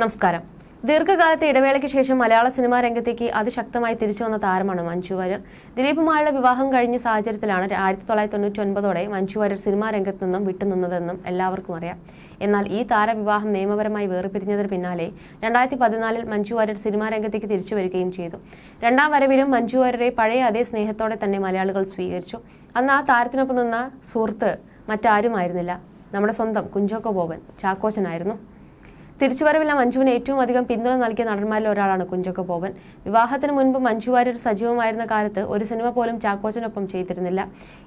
നമസ്കാരം. ദീർഘകാലത്തെ ഇടവേളയ്ക്ക് ശേഷം മലയാള സിനിമാ രംഗത്തേക്ക് അതിശക്തമായി തിരിച്ചു വന്ന താരമാണ് മഞ്ജു വാര്യർ. ദിലീപുമായുള്ള വിവാഹം കഴിഞ്ഞ സാഹചര്യത്തിലാണ് ആയിരത്തി തൊള്ളായിരത്തി തൊണ്ണൂറ്റി ഒൻപതോടെ മഞ്ജു വാര്യർ സിനിമാ രംഗത്ത് നിന്നും വിട്ടുനിന്നതെന്നും എല്ലാവർക്കും അറിയാം. എന്നാൽ ഈ താരവിവാഹം നിയമപരമായി വേർപിരിഞ്ഞതിന് പിന്നാലെ രണ്ടായിരത്തി പതിനാലിൽ മഞ്ജു വാര്യർ സിനിമാ രംഗത്തേക്ക് തിരിച്ചു വരികയും ചെയ്തു. രണ്ടാം വരവിലും മഞ്ജു വാര്യരെ പഴയ അതേ സ്നേഹത്തോടെ തന്നെ മലയാളികൾ സ്വീകരിച്ചു. അന്ന് ആ താരത്തിനൊപ്പം നിന്ന സുഹൃത്ത് മറ്റാരുമായിരുന്നില്ല. നമ്മുടെ സ്വന്തം കുഞ്ചോക്കോ ബോബൻ ചാക്കോച്ചനായിരുന്നു. തിരിച്ചുവരവില്ല മഞ്ജുവിന് ഏറ്റവും അധികം പിന്തുണ നൽകിയ നടന്മാരിൽ ഒരാളാണ് കുഞ്ചൊക്കെ ബോബൻ. വിവാഹത്തിന് മുൻപ് മഞ്ജു വാര്യർ സജീവമായിരുന്ന കാലത്ത് ഒരു സിനിമ പോലും ചാക്കോച്ചനൊപ്പം ചെയ്തിരുന്നില്ല.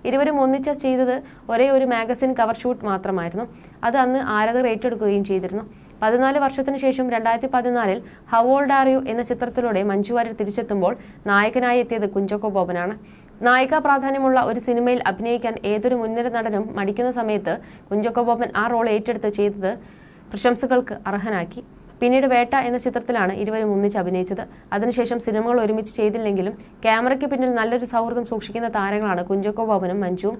ഇരുവരും ഒന്നിച്ച ചെയ്തത് ഒരേ ഒരു മാഗസിൻ കവർ ഷൂട്ട് മാത്രമായിരുന്നു. അത് അന്ന് ആരാധകർ ഏറ്റെടുക്കുകയും ചെയ്തിരുന്നു. പതിനാല് വർഷത്തിന് ശേഷം രണ്ടായിരത്തി പതിനാലിൽ ഓൾഡ് ആർ യു എന്ന ചിത്രത്തിലൂടെ മഞ്ജു വാര്യർ തിരിച്ചെത്തുമ്പോൾ നായകനായി എത്തിയത് കുഞ്ചൊക്ക ബോബനാണ്. നായിക പ്രാധാന്യമുള്ള ഒരു സിനിമയിൽ അഭിനയിക്കാൻ ഏതൊരു മുൻനിര നടനും മടിക്കുന്ന സമയത്ത് കുഞ്ചക്കോ ബോബൻ ആ റോൾ ഏറ്റെടുത്ത് ചെയ്തത് പ്രശംസകൾക്ക് അർഹനാക്കി. പിന്നീട് വേട്ട എന്ന ചിത്രത്തിലാണ് ഇരുവരും ഒന്നിച്ച് അഭിനയിച്ചത്. അതിനുശേഷം സിനിമകൾ ഒരുമിച്ച് ചെയ്തില്ലെങ്കിലും ക്യാമറയ്ക്ക് പിന്നിൽ നല്ലൊരു സൗഹൃദം സൂക്ഷിക്കുന്ന താരങ്ങളാണ് കുഞ്ചോക്കോ ബോബനും മഞ്ജുവും.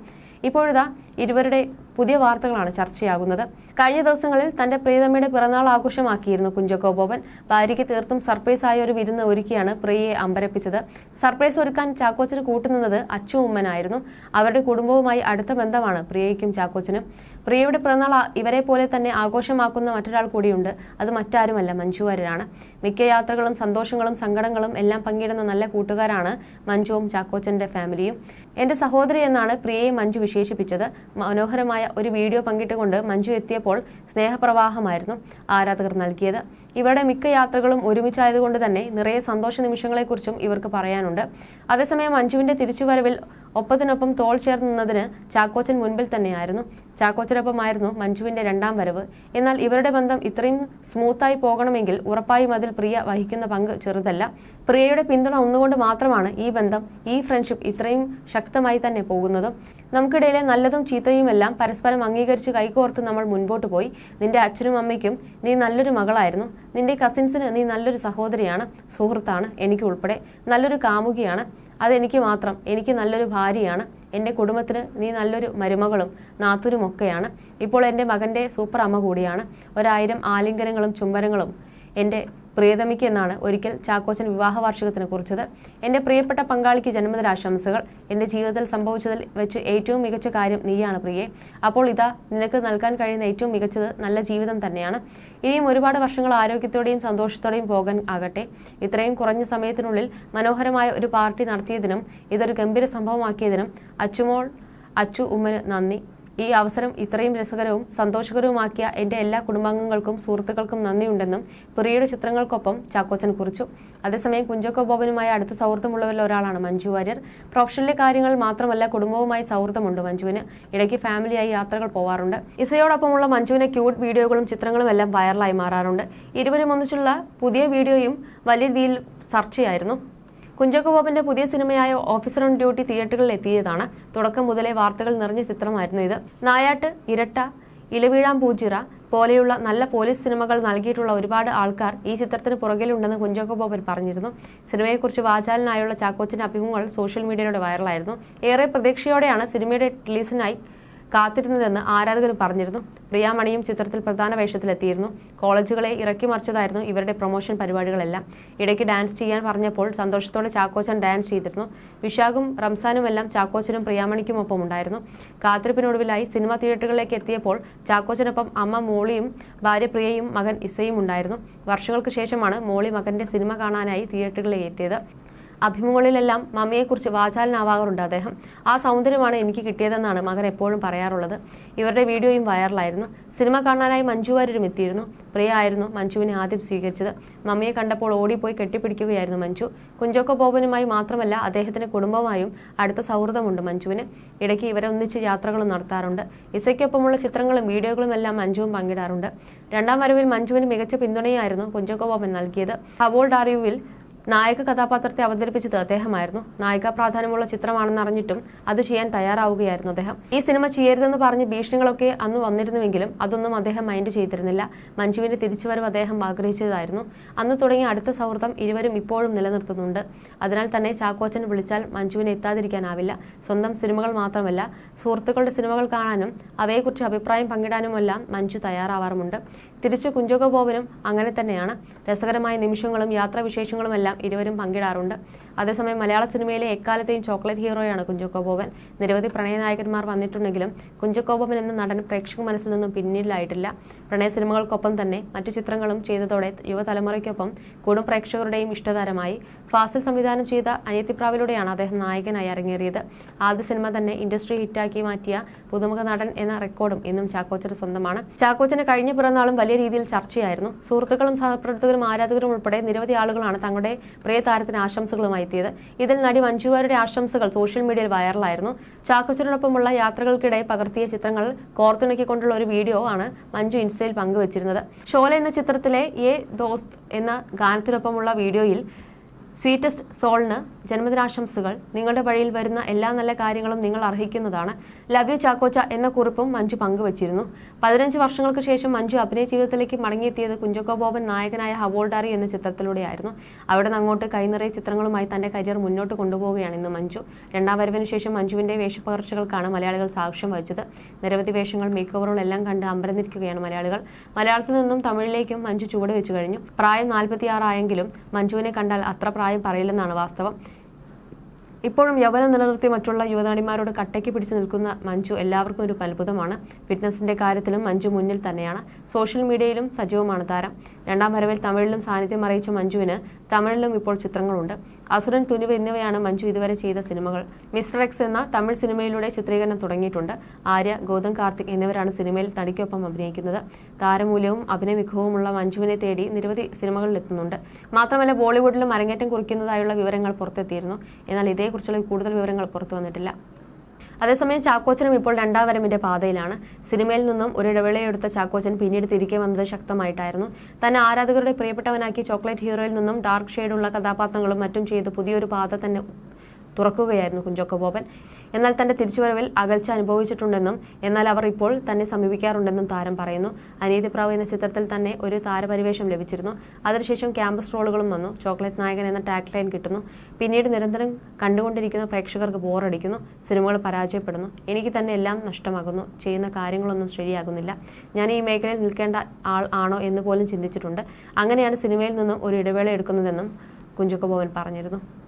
ഇപ്പോഴിതാ ഇരുവരുടെ പുതിയ വാർത്തകളാണ് ചർച്ചയാകുന്നത്. കഴിഞ്ഞ ദിവസങ്ങളിൽ തന്റെ പ്രിയതമ്മയുടെ പിറന്നാൾ ആഘോഷമാക്കിയിരുന്നു കുഞ്ചോക്കോ ബോബൻ. ഭാര്യയ്ക്ക് തീർത്തും സർപ്രൈസ് ആയ ഒരു വിരുന്ന് ഒരുക്കിയാണ് പ്രിയയെ അമ്പരപ്പിച്ചത്. സർപ്രൈസ് ഒരുക്കാൻ ചാക്കോച്ചന് കൂട്ടുനിന്നത് അച്ചു ഉമ്മനായിരുന്നു. അവരുടെ കുടുംബവുമായി അടുത്ത ബന്ധമാണ് പ്രിയയ്ക്കും ചാക്കോച്ചനും. പ്രിയയുടെ പിറന്നാൾ ഇവരെ പോലെ തന്നെ ആഘോഷമാക്കുന്ന മറ്റൊരാൾ കൂടിയുണ്ട്. അത് മറ്റാരുമല്ല മഞ്ജു വാര്യരാണ്. മിക്ക യാത്രകളും സന്തോഷങ്ങളും സങ്കടങ്ങളും എല്ലാം പങ്കിടുന്ന നല്ല കൂട്ടുകാരാണ് മഞ്ജുവും ചാക്കോച്ചന്റെ ഫാമിലിയും. എന്റെ സഹോദരി എന്നാണ് പ്രിയയെ മഞ്ജു വിശേഷിപ്പിച്ചത്. മനോഹരമായ ഒരു വീഡിയോ പങ്കിട്ടുകൊണ്ട് മഞ്ജു എത്തിയപ്പോൾ സ്നേഹപ്രവാഹമായിരുന്നു ആരാധകർ നൽകിയത്. ഇവരുടെ മിക്ക യാത്രകളും ഒരുമിച്ചായതുകൊണ്ട് തന്നെ നിറയെ സന്തോഷ നിമിഷങ്ങളെക്കുറിച്ചും ഇവർക്ക് പറയാനുണ്ട്. അതേസമയം മഞ്ജുവിന്റെ തിരിച്ചുവരവിൽ ഒപ്പത്തിനൊപ്പം തോൾ ചേർന്ന് നിന്നതിന് ചാക്കോച്ചൻ മുൻപിൽ തന്നെയായിരുന്നു. ചാക്കോച്ചനൊപ്പമായിരുന്നു മഞ്ജുവിന്റെ രണ്ടാം വരവ്. എന്നാൽ ഇവരുടെ ബന്ധം ഇത്രയും സ്മൂത്തായി പോകണമെങ്കിൽ ഉറപ്പായും അതിൽ പ്രിയ വഹിക്കുന്ന പങ്ക് ചെറുതല്ല. പ്രിയയുടെ പിന്തുണ ഒന്നുകൊണ്ട് മാത്രമാണ് ഈ ബന്ധം ഈ ഫ്രണ്ട്ഷിപ്പ് ഇത്രയും ശക്തമായി തന്നെ പോകുന്നതും. നമുക്കിടയിലെ നല്ലതും ചീത്തയുമെല്ലാം പരസ്പരം അംഗീകരിച്ച് കൈകോർത്ത് നമ്മൾ മുൻപോട്ട് പോയി. നിന്റെ അച്ഛനും അമ്മയ്ക്കും നീ നല്ലൊരു മകളായിരുന്നു. നിന്റെ കസിൻസിന് നീ നല്ലൊരു സഹോദരിയാണ് സുഹൃത്താണ് എനിക്കുൾപ്പെടെ നല്ലൊരു കാമുകിയാണ്. അതെനിക്ക് മാത്രം. എനിക്ക് നല്ലൊരു ഭാര്യയാണ്. എന്റെ കുടുംബത്തിന് നീ നല്ലൊരു മരുമകളും നാത്തുരുമൊക്കെയാണ് ഇപ്പോൾ എന്റെ മകന്റെ സൂപ്പർ അമ്മ കൂടിയാണ്. ഒരായിരം ആലിംഗനങ്ങളും ചുംബനങ്ങളും എന്റെ പ്രിയതമിക്ക് എന്നാണ് ഒരിക്കൽ ചാക്കോച്ചൻ വിവാഹ വാർഷികത്തിന് കുറിച്ചത്. എന്റെ പ്രിയപ്പെട്ട പങ്കാളിക്ക് ജന്മദിനാശംസകൾ എന്റെ ജീവിതത്തിൽ സംഭവിച്ചതിൽ വെച്ച് ഏറ്റവും മികച്ച കാര്യം നീയാണ് പ്രിയെ. അപ്പോൾ ഇതാ നിനക്ക് നൽകാൻ കഴിയുന്ന ഏറ്റവും മികച്ചത് നല്ല ജീവിതം തന്നെയാണ്. ഇനിയും ഒരുപാട് വർഷങ്ങൾ ആരോഗ്യത്തോടെയും സന്തോഷത്തോടെയും പോകാൻ ആകട്ടെ. ഇത്രയും കുറഞ്ഞ സമയത്തിനുള്ളിൽ മനോഹരമായ ഒരു പാർട്ടി നടത്തിയതിനും ഇതൊരു ഗംഭീര സംഭവമാക്കിയതിനും അച്ചുമോൾ അച്ചു ഉമ്മന് നന്ദി. ഈ അവസരം ഇത്രയും രസകരവും സന്തോഷകരവുമാക്കിയ എന്റെ എല്ലാ കുടുംബാംഗങ്ങൾക്കും സുഹൃത്തുക്കൾക്കും നന്ദിയുണ്ടെന്നും പ്രിയയുടെ ചിത്രങ്ങൾക്കൊപ്പം ചാക്കോച്ചൻ കുറിച്ചു. അതേസമയം കുഞ്ചോക്കോ ബോബനുമായി അടുത്ത സൗഹൃദമുള്ളവരിൽ ഒരാളാണ് മഞ്ജു വാര്യർ. പ്രൊഫഷണലിലെ കാര്യങ്ങൾ മാത്രമല്ല കുടുംബവുമായി സൗഹൃദമുണ്ട് മഞ്ജുവിന്. ഇടയ്ക്ക് ഫാമിലിയായി യാത്രകൾ പോവാറുണ്ട്. ഇസയോടൊപ്പമുള്ള മഞ്ജുവിനെ ക്യൂട്ട് വീഡിയോകളും ചിത്രങ്ങളും എല്ലാം വൈറലായി മാറാറുണ്ട്. ഇരുവരും ഒന്നിച്ചുള്ള പുതിയ വീഡിയോയും വലിയ രീതിയിൽ ചർച്ചയായിരുന്നു. കുഞ്ചാക്കോ പുതിയ സിനിമയായ ഓഫീസർ ഓൺ ഡ്യൂട്ടി തിയേറ്ററുകളിൽ എത്തിയതാണ്. തുടക്കം മുതലേ വാർത്തകൾ നിറഞ്ഞ ചിത്രമായിരുന്നു ഇത്. നായാട്ട് ഇരട്ട ഇലവീഴാം പൂജിറ പോലെയുള്ള നല്ല പോലീസ് സിനിമകൾ നൽകിയിട്ടുള്ള ഒരുപാട് ആൾക്കാർ ഈ ചിത്രത്തിന് പുറകിലുണ്ടെന്ന് കുഞ്ചാക്കോ പറഞ്ഞിരുന്നു. സിനിമയെക്കുറിച്ച് വാചാലനായുള്ള ചാക്കോച്ചിന്റെ അഭിമുഖങ്ങൾ സോഷ്യൽ മീഡിയയിലൂടെ വൈറലായിരുന്നു. ഏറെ പ്രതീക്ഷയോടെയാണ് സിനിമയുടെ റിലീസിനായി കാത്തിരുന്നതെന്ന് ആരാധകർ പറഞ്ഞിരുന്നു. പ്രിയാമണിയും ചിത്രത്തിൽ പ്രധാന വേഷത്തിലെത്തിയിരുന്നു. കോളേജുകളെ ഇറക്കി മറിച്ചതായിരുന്നു ഇവരുടെ പ്രൊമോഷൻ പരിപാടികളെല്ലാം. ഇടയ്ക്ക് ഡാൻസ് ചെയ്യാൻ പറഞ്ഞപ്പോൾ സന്തോഷത്തോടെ ചാക്കോച്ചൻ ഡാൻസ് ചെയ്തിരുന്നു. വിശാഖും റംസാനുമെല്ലാം ചാക്കോച്ചനും പ്രിയാമണിക്കുമൊപ്പം ഉണ്ടായിരുന്നു. കാത്തിരിപ്പിനൊടുവിലായി സിനിമ തിയേറ്ററുകളിലേക്ക് എത്തിയപ്പോൾ ചാക്കോച്ചനൊപ്പം അമ്മ മോളിയും ഭാര്യ പ്രിയയും മകൻ ഇസയും ഉണ്ടായിരുന്നു. വർഷങ്ങൾക്ക് ശേഷമാണ് മോളി മകന്റെ സിനിമ കാണാനായി തിയേറ്ററുകളിൽ എത്തിയത്. അഭിമുഖങ്ങളിലെല്ലാം മമ്മിയെക്കുറിച്ച് വാചാലനാവാറുണ്ട് അദ്ദേഹം. ആ സൗന്ദര്യമാണ് എനിക്ക് കിട്ടിയതെന്നാണ് മകൻ എപ്പോഴും പറയാറുള്ളത്. ഇവരുടെ വീഡിയോയും വൈറലായിരുന്നു. സിനിമ കാണാനായി മഞ്ജു വാര്യരും എത്തിയിരുന്നു. പ്രിയ ആയിരുന്നു മഞ്ജുവിനെ ആദ്യം സ്വീകരിച്ചത്. മമ്മിയെ കണ്ടപ്പോൾ ഓടിപ്പോയി കെട്ടിപ്പിടിക്കുകയായിരുന്നു മഞ്ജു. കുഞ്ചോക്കോ ബോബനുമായി മാത്രമല്ല അദ്ദേഹത്തിന്റെ കുടുംബമായും അടുത്ത സൗഹൃദമുണ്ട് മഞ്ജുവിന്. ഇടയ്ക്ക് ഇവരെ ഒന്നിച്ച് യാത്രകളും നടത്താറുണ്ട്. ഇസയ്ക്കൊപ്പമുള്ള ചിത്രങ്ങളും വീഡിയോകളും എല്ലാം മഞ്ജുവും പങ്കിടാറുണ്ട്. രണ്ടാം വരവിൽ മഞ്ജുവിന് മികച്ച പിന്തുണയായിരുന്നു കുഞ്ചോക്കോ ബോബൻ നൽകിയത്. ഹവോൾഡ് ആർ യുവിൽ നായക കഥാപാത്രത്തെ അവതരിപ്പിച്ചത് അദ്ദേഹമായിരുന്നു. നായിക പ്രാധാന്യമുള്ള ചിത്രമാണെന്ന് അറിഞ്ഞിട്ടും അത് ചെയ്യാൻ തയ്യാറാവുകയായിരുന്നു അദ്ദേഹം. ഈ സിനിമ ചെയ്യരുതെന്ന് പറഞ്ഞ് ഭീഷണികളൊക്കെ അന്ന് വന്നിരുന്നുവെങ്കിലും അതൊന്നും അദ്ദേഹം മൈൻഡ് ചെയ്തിരുന്നില്ല. മഞ്ജുവിന്റെ തിരിച്ചുവരവ് അദ്ദേഹം ആഗ്രഹിച്ചതായിരുന്നു. അന്ന് തുടങ്ങിയ അടുത്ത സൗഹൃദം ഇരുവരും ഇപ്പോഴും നിലനിർത്തുന്നുണ്ട്. അതിനാൽ തന്നെ ചാക്കോച്ചൻ വിളിച്ചാൽ മഞ്ജുവിനെ എത്താതിരിക്കാനാവില്ല. സ്വന്തം സിനിമകൾ മാത്രമല്ല സുഹൃത്തുക്കളുടെ സിനിമകൾ കാണാനും അവയെക്കുറിച്ച് അഭിപ്രായം പങ്കിടാനുമെല്ലാം മഞ്ജു തയ്യാറാവാറുമുണ്ട്. തിരിച്ചു കുഞ്ചോക അങ്ങനെ തന്നെയാണ്. രസകരമായ നിമിഷങ്ങളും യാത്രാവിശേഷങ്ങളും എല്ലാം ഇരുവരും പങ്കിടാറുണ്ട്. അതേസമയം മലയാള സിനിമയിലെ എക്കാലത്തെയും ചോക്ലേറ്റ് ഹീറോയാണ് കുഞ്ചോക്കോ ബോബൻ. നിരവധി പ്രണയനായകന്മാർ വന്നിട്ടുണ്ടെങ്കിലും കുഞ്ചോക്കോ എന്ന നടൻ പ്രേക്ഷക മനസ്സിൽ നിന്നും പിന്നിലായിട്ടില്ല. പ്രണയ സിനിമകൾക്കൊപ്പം തന്നെ മറ്റു ചിത്രങ്ങളും ചെയ്തതോടെ യുവതലമുറയ്ക്കൊപ്പം കൂടും പ്രേക്ഷകരുടെയും ഇഷ്ടതാരമായി. ഫാസിൽ സംവിധാനം ചെയ്ത അനിയത്തിപ്രാവിലൂടെയാണ് അദ്ദേഹം നായകനായി അരങ്ങേറിയത്. ആദ്യ സിനിമ തന്നെ ഇൻഡസ്ട്രി ഹിറ്റാക്കി മാറ്റിയ പുതുമുഖ നടൻ എന്ന റെക്കോർഡും ഇന്നും ചാക്കോച്ചന് സ്വന്തമാണ്. ചാക്കോച്ചന് കഴിഞ്ഞ പിറന്നാളും വലിയ രീതിയിൽ ചർച്ചയായിരുന്നു. സുഹൃത്തുക്കളും സഹപ്രവർത്തകരും ആരാധകരും ഉൾപ്പെടെ നിരവധി ആളുകളാണ് തങ്ങളുടെ പ്രിയ താരത്തിന് ആശംസകളുമായി എത്തിയത്. ഇതിൽ നടി മഞ്ജുവാരുടെ ആശംസകൾ സോഷ്യൽ മീഡിയയിൽ വൈറലായിരുന്നു. ചാക്കോച്ചനോടൊപ്പമുള്ള യാത്രകൾക്കിടെ പകർത്തിയ ചിത്രങ്ങൾ കോർത്തിണക്കിക്കൊണ്ടുള്ള ഒരു വീഡിയോ ആണ് മഞ്ജു ഇൻസ്റ്റയിൽ പങ്കുവച്ചിരുന്നത്. ഷോല എന്ന ചിത്രത്തിലെ എ ദോസ്ത് എന്ന ഗാനത്തിനൊപ്പമുള്ള വീഡിയോയിൽ സ്വീറ്റസ്റ്റ് സോളിന് ജന്മദിനാശംസകൾ. നിങ്ങളുടെ വഴിയിൽ വരുന്ന എല്ലാ നല്ല കാര്യങ്ങളും നിങ്ങൾ അർഹിക്കുന്നതാണ്. ലവ് യു ചാക്കോച്ച എന്ന കുറിപ്പും മഞ്ജു പങ്കുവച്ചിരുന്നു. പതിനഞ്ച് വർഷങ്ങൾക്ക് ശേഷം മഞ്ജു അഭിനയ ജീവിതത്തിലേക്ക് മടങ്ങിയെത്തിയത് കുഞ്ചക്കോ ബോബൻ നായകനായ ഹവോൾഡാറി എന്ന ചിത്രത്തിലൂടെയായിരുന്നു. അവിടെ നിന്ന് അങ്ങോട്ട് കൈനിറയ ചിത്രങ്ങളുമായി തന്റെ കരിയർ മുന്നോട്ട് കൊണ്ടുപോവുകയാണ് ഇന്ന് മഞ്ജു. രണ്ടാം വരവിന് ശേഷം മഞ്ജുവിന്റെ വേഷപ്പകർച്ചകൾക്കാണ് മലയാളികൾ സാക്ഷ്യം വഹിച്ചത്. നിരവധി വേഷങ്ങൾ മേക്ക് ഓവറുകളെല്ലാം കണ്ട് അമ്പരന്നിരിക്കുകയാണ് മലയാളികൾ. മലയാളത്തിൽ നിന്നും തമിഴിലേക്കും മഞ്ജു ചുവട് വെച്ചു കഴിഞ്ഞു. പ്രായം നാൽപ്പത്തിയാറായെങ്കിലും മഞ്ജുവിനെ കണ്ടാൽ അത്ര പ്രായം പറയില്ലെന്നാണ് വാസ്തവം. ഇപ്പോഴും യൗവനം നിലനിർത്തി മറ്റുള്ള യുവനടിമാരോട് കട്ടയ്ക്ക് പിടിച്ചു നിൽക്കുന്ന മഞ്ജു എല്ലാവർക്കും ഒരു അത്ഭുതമാണ് ഫിറ്റ്നസിന്റെ കാര്യത്തിലും മഞ്ജു മുന്നിൽ തന്നെയാണ്. സോഷ്യൽ മീഡിയയിലും സജീവമാണ് താരം. രണ്ടാം വരവിൽ തമിഴിലും സാന്നിധ്യം അറിയിച്ച മഞ്ജുവിന് തമിഴിലും ഇപ്പോൾ ചിത്രങ്ങളുണ്ട്. അസുരൻ തുനിവ് എന്നിവയാണ് മഞ്ജു ഇതുവരെ ചെയ്ത സിനിമകൾ. മിസ്റ്റർ എക്സ് എന്ന തമിഴ് സിനിമയിലൂടെ ചിത്രീകരണം തുടങ്ങിയിട്ടുണ്ട്. ആര്യ ഗൗതം കാർത്തിക് എന്നിവരാണ് സിനിമയിൽ തടിക്കൊപ്പം അഭിനയിക്കുന്നത്. താരമൂല്യവും അഭിനയ മികവുമുള്ള മഞ്ജുവിനെ തേടി നിരവധി സിനിമകളിൽ എത്തുന്നുണ്ട്. മാത്രമല്ല ബോളിവുഡിലും അരങ്ങേറ്റം കുറിക്കുന്നതായുള്ള വിവരങ്ങൾ പുറത്തെത്തിയിരുന്നു. എന്നാൽ ഇതേക്കുറിച്ചുള്ള കൂടുതൽ വിവരങ്ങൾ പുറത്തു വന്നിട്ടില്ല. അതേസമയം ചാക്കോച്ചനും ഇപ്പോൾ രണ്ടാം വരമിന്റെ പാതയിലാണ്. സിനിമയിൽ നിന്നും ഒരു ഇടവേളയെടുത്ത ചാക്കോച്ചൻ പിന്നീട് തിരികെ വന്നത് ശക്തമായിട്ടായിരുന്നു. തന്നെ ആരാധകരുടെ പ്രിയപ്പെട്ടവനാക്കി ചോക്ലേറ്റ് ഹീറോയിൽ നിന്നും ഡാർക്ക് ഷെയ്ഡുള്ള കഥാപാത്രങ്ങളും മറ്റും ചെയ്ത് പുതിയൊരു പാത തന്നെ തുറക്കുകയായിരുന്നു കുഞ്ചോക്കോ ബോബൻ എന്നാൽ തന്റെ തിരിച്ചുവരവിൽ അകൽച്ച അനുഭവിച്ചിട്ടുണ്ടെന്നും എന്നാൽ അവർ ഇപ്പോൾ തന്നെ സമീപിക്കാറുണ്ടെന്നും താരം പറയുന്നു. അനീതിപ്രാവ് എന്ന ചിത്രത്തിൽ തന്നെ ഒരു താരപരിവേഷം ലഭിച്ചിരുന്നു. അതിനുശേഷം ക്യാമ്പസ് റോളുകളും വന്നു. ചോക്ലേറ്റ് നായകൻ എന്ന ടാഗ് ലൈൻ കിട്ടുന്നു. പിന്നീട് നിരന്തരം കണ്ടുകൊണ്ടിരിക്കുന്ന പ്രേക്ഷകർക്ക് ബോറടിക്കുന്നു. സിനിമകൾ പരാജയപ്പെടുന്നു. എനിക്ക് തന്നെ എല്ലാം നഷ്ടമാകുന്നു. ചെയ്യുന്ന കാര്യങ്ങളൊന്നും ശരിയാകുന്നില്ല. ഞാൻ ഈ മേഖലയിൽ നിൽക്കേണ്ട ആൾ ആണോ എന്ന് പോലും ചിന്തിച്ചിട്ടുണ്ട്. അങ്ങനെയാണ് സിനിമയിൽ നിന്നും ഒരു ഇടവേള എടുക്കുന്നതെന്നും കുഞ്ചുക്കോ ബോബൻ പറഞ്ഞിരുന്നു.